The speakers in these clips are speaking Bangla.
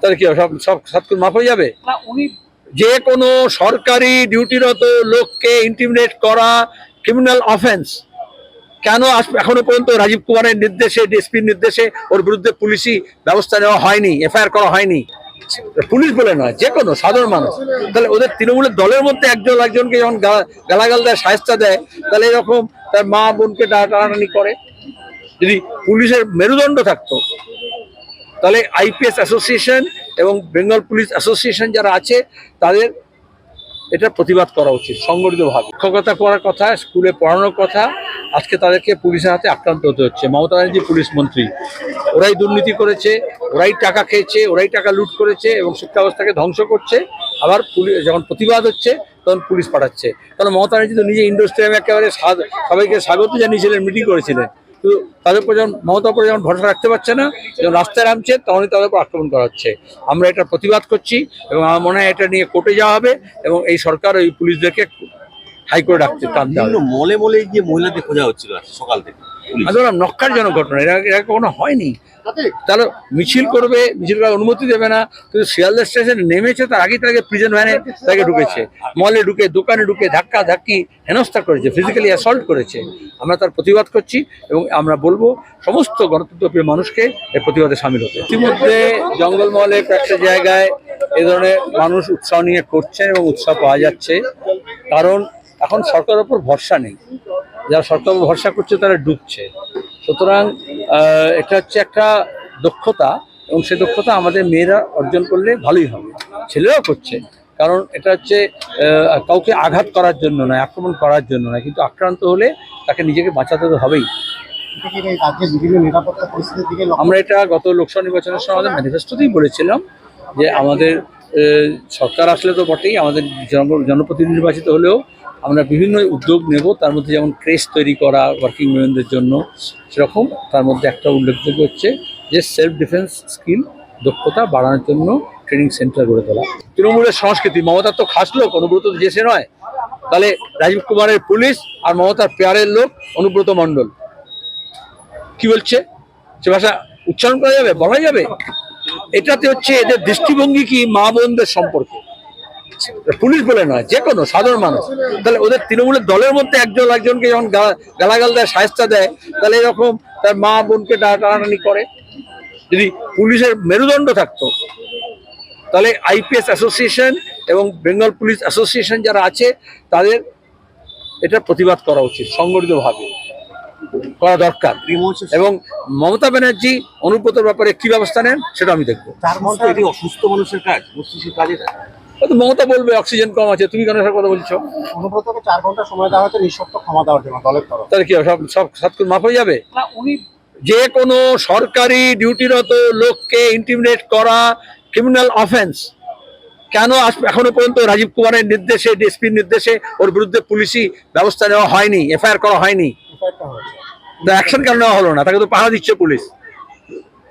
তাহলে কি সব সব সাতক্ষণ মাফ হয়ে যাবে? যে কোনো সরকারি ডিউটিরত লোককে ইন্টিমিডেট করা ক্রিমিনাল অফেন্স কেন এখনও পর্যন্ত রাজীব কুমারের নির্দেশে ডিএসপির নির্দেশে ওর বিরুদ্ধে পুলিশি ব্যবস্থা নেওয়া হয়নি এফআইআর করা হয়নি। পুলিশ বলে নয় যে কোনো সাধারণ মানুষ। তাহলে ওদের তৃণমূলের দলের মধ্যে একজন একজনকে যখন গালাগাল দেয় সাহেস্তা দেয় তাহলে এরকম তার মা বোনকে টানা- টানাটানি করে। যদি পুলিশের মেরুদণ্ড থাকতো তাহলে আইপিএস অ্যাসোসিয়েশন এবং বেঙ্গল পুলিশ অ্যাসোসিয়েশন যারা আছে, তাদের এটা প্রতিবাদ করা উচিত, সংগঠিতভাবে। শিক্ষকতা করার কথা, স্কুলে পড়ানোর কথা, আজকে তাদেরকে পুলিশের হাতে আক্রান্ত হতে হচ্ছে। মমতা ব্যানার্জি পুলিশ মন্ত্রী, ওরাই দুর্নীতি করেছে, ওরাই টাকা খেয়েছে, ওরাই টাকা লুট করেছে এবং শিক্ষা ব্যবস্থাকে ধ্বংস করছে। আবার পুলিশ যখন প্রতিবাদ হচ্ছে, তখন পুলিশ পাঠাচ্ছে। কারণ মমতা ব্যানার্জি তো নিজে ইন্ডোর স্টেডিয়ামে একেবারে সবাইকে স্বাগত জানিয়েছিলেন, মিটিং করেছিলেন। তাদের উপর যখন মমতার উপরে যখন ভরসা রাখতে পারছে না যখন রাস্তায় নামছে, তখনই তাদের উপর আক্রমণ করা হচ্ছে। আমরা এটা প্রতিবাদ করছি এবং আমার মনে হয় এটা নিয়ে কোর্টে যাওয়া হবে এবং এই সরকার ওই পুলিশদেরকে হাইকোর্টে টানতে হবে বিভিন্ন মলে মলে গিয়ে মহিলাদের খোঁজা হচ্ছিল সকাল থেকে। আমি বললাম নক্কারজনক ঘটনা। এরা এরা কখনো হয়নি? তাহলে মিছিল করবে মিছিল করার অনুমতি দেবে না কিন্তু শিয়ালদা স্টেশনে নেমেছে তার আগে তাকে প্রিজন ভ্যানে তাকে ঢুকেছে। মলে ঢুকে দোকানে ঢুকে ধাক্কা ধাক্কি হেনস্থা করেছে ফিজিক্যালি অ্যাসল্ট করেছে। আমরা তার প্রতিবাদ করছি এবং আমরা বলব সমস্ত গণতন্ত্রপ্রিয় মানুষকে এর প্রতিবাদে সামিল হতে। ইতিমধ্যে জঙ্গলমহলে কয়েকটা জায়গায় এ ধরনের মানুষ উৎসাহ নিয়ে করছেন এবং উৎসাহ পাওয়া যাচ্ছে। কারণ এখন সরকারের ওপর ভরসা নেই। যারা সরকার ভরসা করছে, তারা ডুবছে। সুতরাং এটা হচ্ছে একটা দক্ষতা এবং সে দক্ষতা আমাদের মেয়েরা অর্জন করলে ভালোই হবে। ছেলেরাও করছে। কারণ এটা হচ্ছে কাউকে আঘাত করার জন্য নয়, আক্রমণ করার জন্য নয়। কিন্তু আক্রান্ত হলে তাকে নিজেকে বাঁচাতে তো হবেই। আমরা এটা গত লোকসভা নির্বাচনের সময় আমাদের ম্যানিফেস্টোতেই বলেছিলাম যে আমাদের সরকার আসলে তো বটেই আমাদের জন- জনপ্রতিনিধি নির্বাচিত হলেও আমরা বিভিন্ন উদ্যোগ নেব, তার মধ্যে যেমন ক্রেস তৈরি করা ওয়ার্কিং উইমেনদের জন্য সেরকম, তার মধ্যে একটা উল্লেখযোগ্য হচ্ছে যে সেলফ ডিফেন্স স্কিল দক্ষতা বাড়ানোর জন্য ট্রেনিং সেন্টার গড়ে তোলা। তৃণমূলের সংস্কৃতি মমতার তো খাস লোক, অনুব্রত যে সে নয়। তাহলে রাজীব কুমারের পুলিশ আর মমতার পেয়ারের লোক অনুব্রত মণ্ডল। কি বলছে? সে ভাষা উচ্চারণ করা যাবে, বলা যাবে? এটাতে হচ্ছে এদের দৃষ্টিভঙ্গি কি, মা বোনদের সম্পর্কে? পুলিশ বলে নয়, যে কোনো সাধারণ মানুষ। তাহলে ওদের তৃণমূলের দলের মধ্যে একজন একজনকে যখন গালাগাল দেয় সাহেস্তা দেয়, তাহলে এরকম তার মা বোনকে টানা- টানাটানি করে। যদি পুলিশের মেরুদণ্ড থাকতো, তাহলে আইপিএস অ্যাসোসিয়েশন এবং বেঙ্গল পুলিশ অ্যাসোসিয়েশন যারা আছে, তাদের এটা প্রতিবাদ করা উচিত, সংগঠিতভাবে করা দরকার। এবং মমতা ব্যানার্জি অনুব্রতর ব্যাপারে কি ব্যবস্থা নেন, সেটা আমি দেখব। ঘণ্টা এটি অসুস্থ মানুষের কাজ কাজ। মমতা বলবে অক্সিজেন কম আছে তুমি কেন কথা বলছো? অনুব্রতকে চার ঘণ্টা সময় দেওয়া নিঃশর্ত ক্ষমা দেওয়ার জন্য দলের তরফ তাহলে কি সব সব সাতক্ষণ মাফ হয়ে যাবে? না উনি যে কোনো সরকারি ডিউটিরত লোককে ইন্টিমিডেট করা ক্রিমিনাল অফেন্স কেন এখনও পর্যন্ত রাজীব কুমারের নির্দেশে ডিএসপির নির্দেশে ওর বিরুদ্ধে পুলিশি ব্যবস্থা নেওয়া হয়নি এফআইআর করা হয়নি। হয়েছে। অ্যাকশন কেন নেওয়া হলো না? তাকে তো পাহারা দিচ্ছে পুলিশ।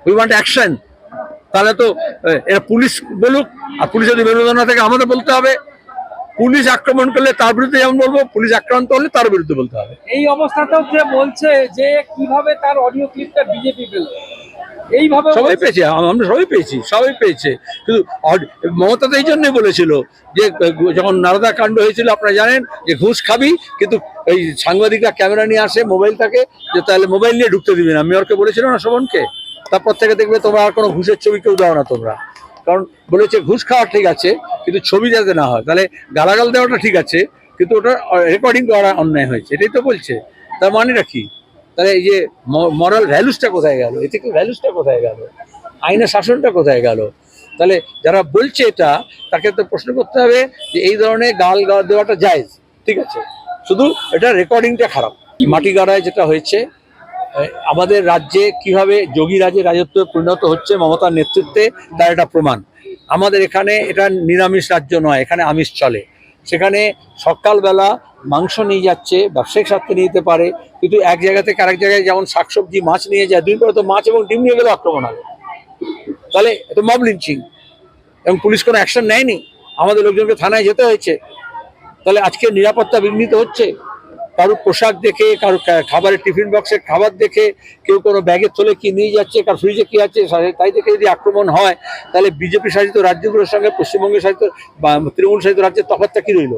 উই ওয়ান্ট অ্যাকশন তাহলে তো এরা পুলিশ বলুক আর পুলিশ যদি মেরুদণ্ড না থাকে আমাদের বলতে হবে। পুলিশ আক্রমণ করলে তার বিরুদ্ধে যেমন বলব পুলিশ আক্রান্ত হলে তার বিরুদ্ধে বলতে হবে। এই অবস্থাতেও যে বলছে যে কীভাবে তার অডিও ক্লিপটা বিজেপি পেল এইভাবে সবাই পেয়েছে আমরা সবাই পেয়েছি সবাই পেয়েছে। কিন্তু মমতা তো এই জন্যই বলেছিল যে যখন নারদা কাণ্ড হয়েছিল আপনারা জানেন যে ঘুষ খাবি কিন্তু এই সাংবাদিকরা ক্যামেরা নিয়ে আসে মোবাইল থাকে যে তাহলে মোবাইল নিয়ে ঢুকতে দিবি না। মেয়রকে বলেছিল না শোভনকে? তারপর থেকে দেখবে তোমরা আর কোনো ঘুষের ছবি কেউ দাও না তোমরা। কারণ বলেছে, ঘুষ খাওয়া ঠিক আছে, কিন্তু ছবি যাতে না হয়। তাহলে গালাগাল দেওয়াটা ঠিক আছে, কিন্তু ওটা রেকর্ডিং করা অন্যায় হয়েছে, এটাই তো বলছে। তার মানেটা কি? তাহলে এই যে মরাল ভ্যালুসটা কোথায় গেল? এ থেকে ভ্যালুসটা কোথায় গেল? আইনের শাসনটা কোথায় গেল? তাহলে যারা বলছে এটা, তাকে তো প্রশ্ন করতে হবে যে এই ধরনের গাল দেওয়াটা জায়েজ, ঠিক আছে? শুধু এটা রেকর্ডিংটা খারাপ। মাটি গাড়ায় যেটা হয়েছে আমাদের রাজ্যে কীভাবে যোগী রাজে রাজত্ব পরিণত হচ্ছে মমতার নেতৃত্বে, তার এটা প্রমাণ। আমাদের এখানে এটা নিরামিষ রাজ্য নয়, এখানে আমিষ চলে। সেখানে সকালবেলা মাংস নিয়ে যাচ্ছে, ব্যবসায়িক স্বার্থে নিয়ে যেতে পারে, কিন্তু এক জায়গা থেকে আরেক জায়গায় যেমন শাকসবজি, মাছ নিয়ে যায় দুই পরে তো মাছ এবং ডিম নিয়ে গেলে আক্রমণ হবে। তাহলে এটা মব লিঞ্চিং এবং পুলিশ কোনো অ্যাকশন নেয়নি? আমাদের লোকজনকে থানায় যেতে হয়েছে। তাহলে আজকে নিরাপত্তা বিঘ্নিত হচ্ছে? কারোর পোশাক দেখে, কারও খাবারের টিফিন বক্সের খাবার দেখে, কেউ কোনো ব্যাগের তোলে কি নিয়ে যাচ্ছে, কারও ফ্রিজে কী আছে তাই দেখে যদি আক্রমণ হয়, তাহলে বিজেপি শাসিত রাজ্যগুলোর সঙ্গে, পশ্চিমবঙ্গের শাসিত বা তৃণমূল শাসিত রাজ্যের তফাৎটা কী রইল?